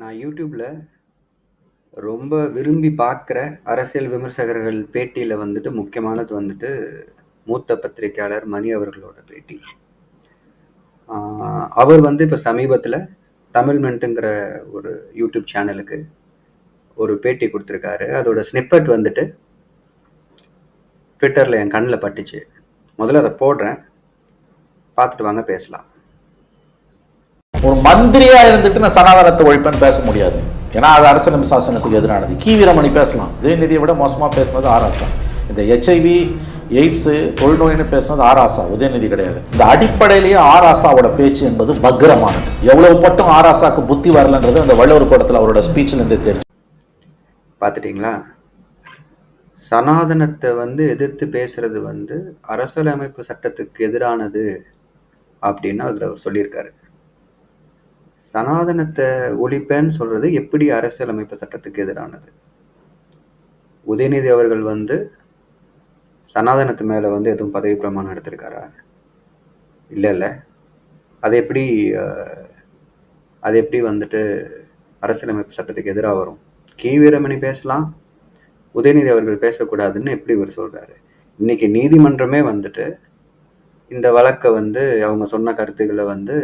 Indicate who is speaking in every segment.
Speaker 1: நான் யூடியூப்பில் ரொம்ப விரும்பி பார்க்குற அரசியல் விமர்சகர்கள் பேட்டியில் வந்துட்டு முக்கியமானது வந்துட்டு மூத்த பத்திரிக்கையாளர் மணி அவர்களோட பேட்டி. அவர் வந்து இப்போ சமீபத்தில் தமிழ் மென்ட்டுங்கிற ஒரு யூடியூப் சேனலுக்கு ஒரு பேட்டி கொடுத்துருக்காரு அதோட ஸ்னிப்பட் வந்துட்டு ட்விட்டரில் என் கண்ணில் பட்டுச்சு. முதல்ல அதை போடுறேன். பார்த்துட்டு வாங்க பேசலாம்.
Speaker 2: ஒரு மந்திரியா இருந்துட்டு நான் சனாதனத்தை ஒழிப்பேன்னு பேச முடியாது. ஏன்னா அது அரசியல் சாசனத்துக்கு எதிரானது. கி. வீரமணி பேசலாம். உதயநிதியை விட மோசமா பேசினது ஆராசா இந்த ஹெச்ஐவி எய்ட்ஸு தொழுநோயின்னு பேசினது ஆராசா உதயநிதி கிடையாது. இந்த அடிப்படையிலேயே ஆராசாவோட பேச்சு என்பது வக்ரமானது எவ்வளவு பட்டும் ஆராசாக்கு புத்தி வரலன்றது அந்த வள்ளுவர் கூடத்தில் அவரோட ஸ்பீச்ல இருந்தே தெரியும்
Speaker 1: பார்த்துட்டீங்களா? சனாதனத்தை வந்து எதிர்த்து பேசுறது வந்து அரசியலமைப்பு சட்டத்துக்கு எதிரானது அப்படின்னு அதில் அவர் சொல்லியிருக்காரு. சனாதனத்தை ஒழிப்பேன்னு சொல்றது எப்படி அரசியலமைப்பு சட்டத்துக்கு எதிரானது? உதயநிதி அவர்கள் வந்து சனாதனத்து மேல வந்து எதுவும் பதவி பிரமாணம் எடுத்திருக்காரா? இல்ல இல்ல. அது எப்படி அது எப்படி வந்துட்டு அரசியலமைப்பு சட்டத்துக்கு எதிராக வரும்? கி வீரமணி பேசலாம். உதயநிதி அவர்கள் பேசக்கூடாதுன்னு எப்படி இவர் சொல்றாரு? இன்னைக்கு நீதிமன்றமே வந்துட்டு இந்த வழக்கை வந்து அவங்க சொன்ன கருத்துக்களை வந்து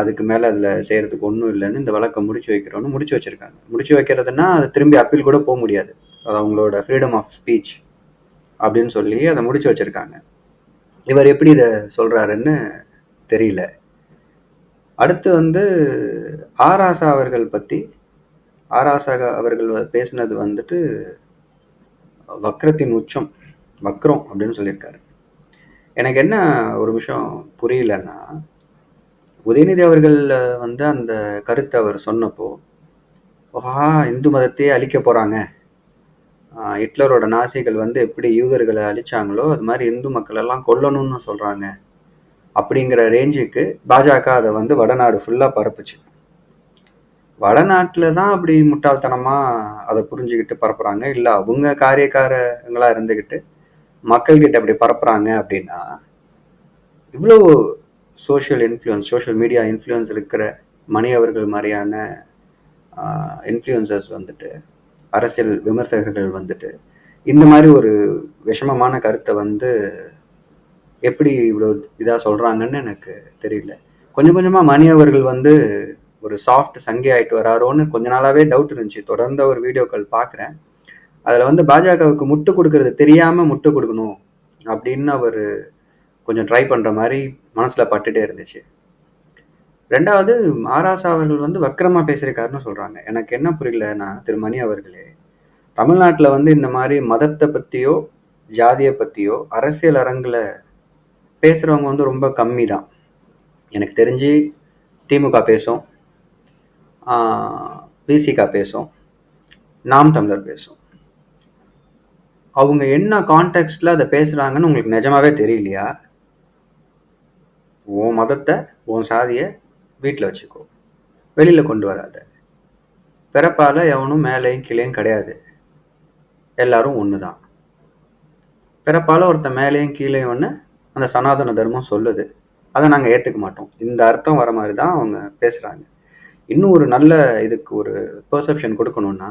Speaker 1: அதுக்கு மேலே அதில் செய்கிறதுக்கு ஒன்றும் இல்லைன்னு இந்த வழக்கை முடிச்சு வைக்கிறோம்னு முடிச்சு வச்சிருக்காங்க. முடிச்சு வைக்கிறதுன்னா அது திரும்பி அப்பீல் கூட போக முடியாது. அது அவங்களோட ஃப்ரீடம் ஆஃப் ஸ்பீச் அப்படின்னு சொல்லி அதை முடிச்சு வச்சிருக்காங்க. இவர் எப்படி இதை சொல்கிறாருன்னு தெரியல. அடுத்து வந்து ஆராசா அவர்கள் பற்றி ஆராசா அவர்கள் பேசினது வந்துட்டு வக்ரத்தின் உச்சம் வக்ரம் அப்படின்னு சொல்லியிருக்காரு. எனக்கு என்ன ஒரு விஷயம் புரியலன்னா உதயநிதி அவர்கள் வந்து அந்த கருத்தை அவர் சொன்னப்போ ஆஹா இந்து மதத்தையே அழிக்க போகிறாங்க ஹிட்லரோட நாசிகள் வந்து எப்படி யூதர்களை அழிச்சாங்களோ அது மாதிரி இந்து மக்களெல்லாம் கொல்லணும்னு சொல்கிறாங்க அப்படிங்கிற ரேஞ்சுக்கு பாஜக அதை வந்து வடநாடு ஃபுல்லாக பரப்புச்சு. வடநாட்டில் தான் அப்படி முட்டாள்தனமாக அதை புரிஞ்சுக்கிட்டு பரப்புகிறாங்க இல்லை அவங்க காரியக்காரங்களாக இருந்துக்கிட்டு மக்கள்கிட்ட அப்படி பரப்புகிறாங்க அப்படின்னா இவ்வளோ social influence social media influence இருக்கிற மணி அவர்கள் மாதிரியான இன்ஃப்ளூயன்சர்ஸ் வந்துட்டு அரசியல் விமர்சகர்கள் வந்துட்டு இந்த மாதிரி ஒரு விஷமமான கருத்தை வந்து எப்படி இவ்வளோ இதாக சொல்கிறாங்கன்னு எனக்கு தெரியல. கொஞ்சம் கொஞ்சமாக மணி அவர்கள் வந்து ஒரு சாஃப்ட் சங்கி ஆகிட்டு வராரோன்னு கொஞ்ச நாளாகவே டவுட் இருந்துச்சு. தொடர்ந்து ஒரு வீடியோக்கள் பார்க்குறேன் அதில் வந்து பாஜகவுக்கு முட்டு கொடுக்கறது தெரியாமல் முட்டு கொடுக்கணும் அப்படின்னு அவர் கொஞ்சம் ட்ரை பண்ணுற மாதிரி மனசில் பட்டுட்டே இருந்துச்சு. ரெண்டாவது ஆராசா அவர்கள் வந்து வக்கரமாக பேசியிருக்காருன்னு சொல்கிறாங்க எனக்கு என்ன புரியலன்னா திரு மணி அவர்களே தமிழ்நாட்டில் வந்து இந்த மாதிரி மதத்தை பற்றியோ ஜாதியை பற்றியோ அரசியல் அரங்கில் பேசுகிறவங்க வந்து ரொம்ப கம்மி தான் எனக்கு தெரிஞ்சு திமுக பேசும் பிசிக பேசும் நாம் தமிழர் பேசும். அவங்க என்ன கான்டெக்ட்ல அதை பேசுகிறாங்கன்னு உங்களுக்கு நிஜமாவே தெரியலையா? உன் மதத்தை உன் சாதியை வீட்டில் வச்சுக்கோ. வெளியில் கொண்டு வராத. பிறப்பால் எவனும் மேலேயும் கீழேயும் கிடையாது. எல்லாரும் ஒன்று தான் பிறப்பால் ஒருத்தன் மேலேயும் கீழேயும் ஒன்று அந்த சனாதன தர்மம் சொல்லுது. அதை நாங்கள் ஏற்றுக்க மாட்டோம். இந்த அர்த்தம் வர மாதிரி தான் அவங்க பேசுகிறாங்க இன்னும் ஒரு நல்ல இதுக்கு ஒரு பெர்செப்ஷன் கொடுக்கணும்னா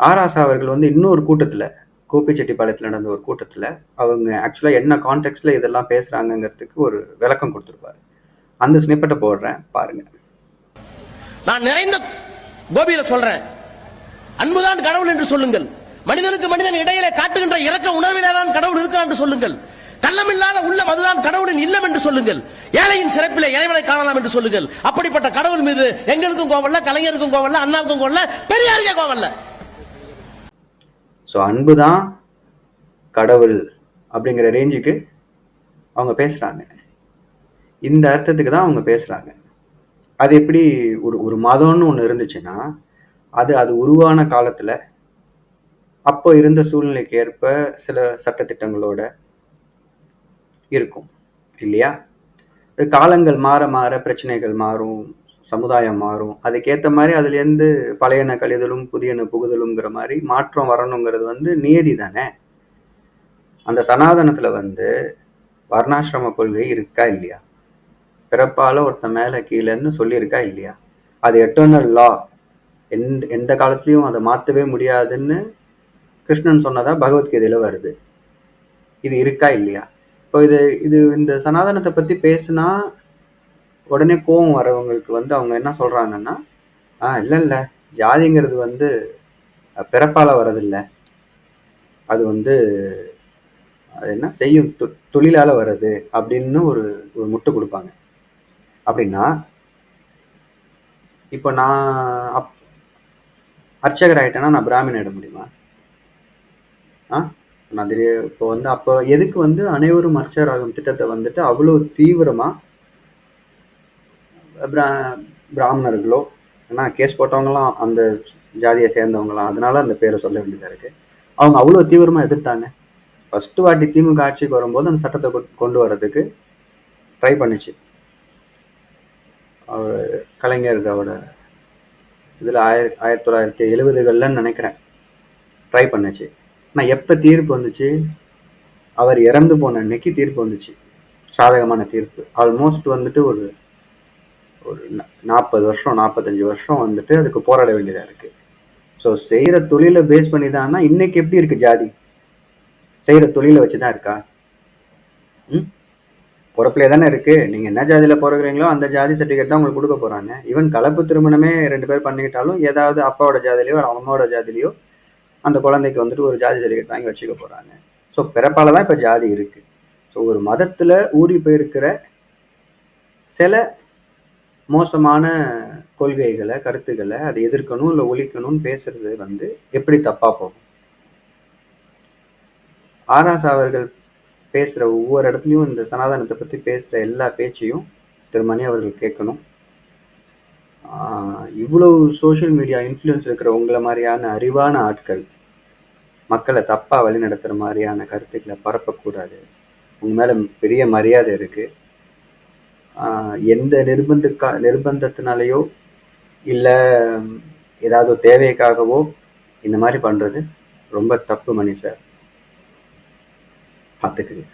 Speaker 1: ஆராசா அவர்கள் வந்து இன்னொரு கூட்டத்தில் கோபிச்செட்டிப்பாளையத்தில் நடந்த ஒரு கூட்டத்தில் அவங்க ஆக்சுவலாக என்ன கான்டெக்ட்ல இதெல்லாம் பேசுகிறாங்கங்கிறதுக்கு ஒரு விளக்கம் கொடுத்துருப்பாரு. அந்த ஸ்னிப்பட்டை போடுறேன் பாருங்க.
Speaker 3: நான் நிறைந்த கோபியில சொல்றேன். அன்புதான் கடவுள் என்று சொல்லுங்கள். மனிதனுக்கு மனிதன் இடையிலே காட்டுகின்ற இறக்க உணர்விலே தான் கடவுள் இருக்கிறான் என்று சொல்லுங்கள். கள்ளமில்லாத உள்ளம் அதுதான் கடவுளின் இல்லம் என்று சொல்லுங்கள். ஏழையின் சிறப்பிலே இறைவனை காணலாம் என்று சொல்லுங்கள். அப்படிப்பட்ட கடவுள் மீது எங்களுக்கும் கோவல்ல கலைஞருக்கும் கோவல்ல அண்ணாவுக்கும் கோவல்ல பெரியாருக்கே கோவல்ல
Speaker 1: ஸோ அன்பு தான் கடவுள் அப்படிங்கிற ரேஞ்சுக்கு அவங்க பேசுகிறாங்க இந்த அர்த்தத்துக்கு தான் அவங்க பேசுகிறாங்க அது எப்படி ஒரு ஒரு மதம்னு ஒன்று இருந்துச்சுன்னா அது அது உருவான காலத்தில் அப்போ இருந்த சூழ்நிலைக்கு ஏற்ப சில சட்டத்திட்டங்களோட இருக்கும். இல்லையா? காலங்கள் மாற மாற பிரச்சனைகள் மாறும். சமுதாயம் மாறும். அதுக்கேற்ற மாதிரி அதுலேருந்து பழையன கழிதலும் புதியன புகுதலுங்கிற மாதிரி மாற்றம் வரணுங்கிறது வந்து நியதி தானே? அந்த சனாதனத்தில் வந்து வர்ணாசிரம கொள்கை இருக்கா இல்லையா? பிறப்பால் ஒருத்தன் மேலே கீழேன்னு சொல்லியிருக்கா இல்லையா? அது எட்டர்னல் லா எந்த எந்த காலத்துலேயும் அதை மாற்றவே முடியாதுன்னு கிருஷ்ணன் சொன்னதா பகவத்கீதையில் வருது. இது இருக்கா இல்லையா? இப்போ இது இது இந்த சனாதனத்தை பற்றி பேசுனா உடனே கோவம் வரவங்களுக்கு வந்து அவங்க என்ன சொல்றாங்கன்னா ஆ இல்லை இல்லை. ஜாதிங்கிறது வந்து பிறப்பால் பிறப்பால அது வந்து அது என்ன? செய்யும். தொ- தொழிலால் வர்றது. அப்படின்னு ஒரு ஒரு முட்டு கொடுப்பாங்க. அப்படின்னா இப்போ நான் அப் அர்ச்சகர் ஆகிட்டேன்னா நான் பிராமின் ஆகிட முடியுமா? ஆ? நான் தெரிய இப்போ வந்து அப்போ எதுக்கு வந்து அனைவரும் அர்ச்சகர் ஆகும் திட்டத்தை வந்துட்டு அவ்வளோ தீவிரமாக பிரா பிராமணர்களோ ஏன்னா கேஸ் போட்டவங்களாம் அந்த ஜாதியை சேர்ந்தவங்களாம் அதனால அந்த பேரை சொல்ல வேண்டியதாக இருக்குது அவங்க அவ்வளோ தீவிரமாக எதிர்த்தாங்க. ஃபஸ்ட்டு வாட்டி திமுக ஆட்சிக்கு வரும்போது அந்த சட்டத்தை கொண்டு வர்றதுக்கு ட்ரை பண்ணுச்சு. அவர் கலைஞரோட இதில் ஆயிர ஆயிரத்தி தொள்ளாயிரத்தி எழுபதுகள்லன்னு நினைக்கிறேன். ட்ரை பண்ணுச்சு. ஆனால் எப்போ தீர்ப்பு வந்துச்சு? அவர் இறந்து போன அன்னைக்கு தீர்ப்பு வந்துச்சு. சாதகமான தீர்ப்பு. ஆல்மோஸ்ட் வந்துட்டு ஒரு ஒரு நாற்பது வருஷம் நாற்பத்தஞ்சு வருஷம் வந்துட்டு அதுக்கு போராட வேண்டியதாக இருக்குது ஸோ செய்கிற தொழிலை பேஸ் பண்ணி தான்னா இன்னைக்கு எப்படி இருக்குது ஜாதி? செய்கிற தொழிலை வச்சு தான் இருக்கா? ம்? பிறப்புலே தானே இருக்குது நீங்கள் என்ன ஜாதியில் பிறகுறீங்களோ அந்த ஜாதி சர்டிஃபிகேட் தான் உங்களுக்கு கொடுக்க போகிறாங்க ஈவன் கலப்பு திருமணமே ரெண்டு பேர் பண்ணிக்கிட்டாலும் ஏதாவது அப்பாவோட ஜாதியிலையோ அம்மாவோட ஜாதிலையோ அந்த குழந்தைக்கு வந்துட்டு ஒரு ஜாதி சர்டிஃபிகேட் வாங்கி வச்சுக்க போகிறாங்க ஸோ பிறப்பால தான் இப்போ ஜாதி இருக்குது ஸோ ஒரு மதத்தில் ஊறி போயிருக்கிற சில மோசமான கொள்கைகளை கருத்துக்களை அதை எதிர்க்கணும் இல்லை ஒழிக்கணும்னு பேசுறது வந்து எப்படி தப்பா போகும்? ஆராஸ் அவர்கள் பேசுற ஒவ்வொரு இடத்துலையும் இந்த சனாதனத்தை பத்தி பேசுற எல்லா பேச்சையும் திரு மணி அவர்கள் கேட்கணும். ஆஹ் இவ்வளவு சோஷியல் மீடியா இன்ஃப்ளூயன்ஸ் இருக்கிற உங்களை மாதிரியான அறிவான ஆட்கள் மக்களை தப்பா வழிநடத்துற மாதிரியான கருத்துக்களை பரப்பக்கூடாது. உங்க மேல பெரிய மரியாதை இருக்கு. எந்த நிர்பந்தக்கா நிர்பந்தத்தினாலேயோ இல்லை ஏதாவது தேவைக்காகவோ இந்த மாதிரி பண்ணுறது ரொம்ப தப்பு மணி சார். பார்த்துக்குங்க.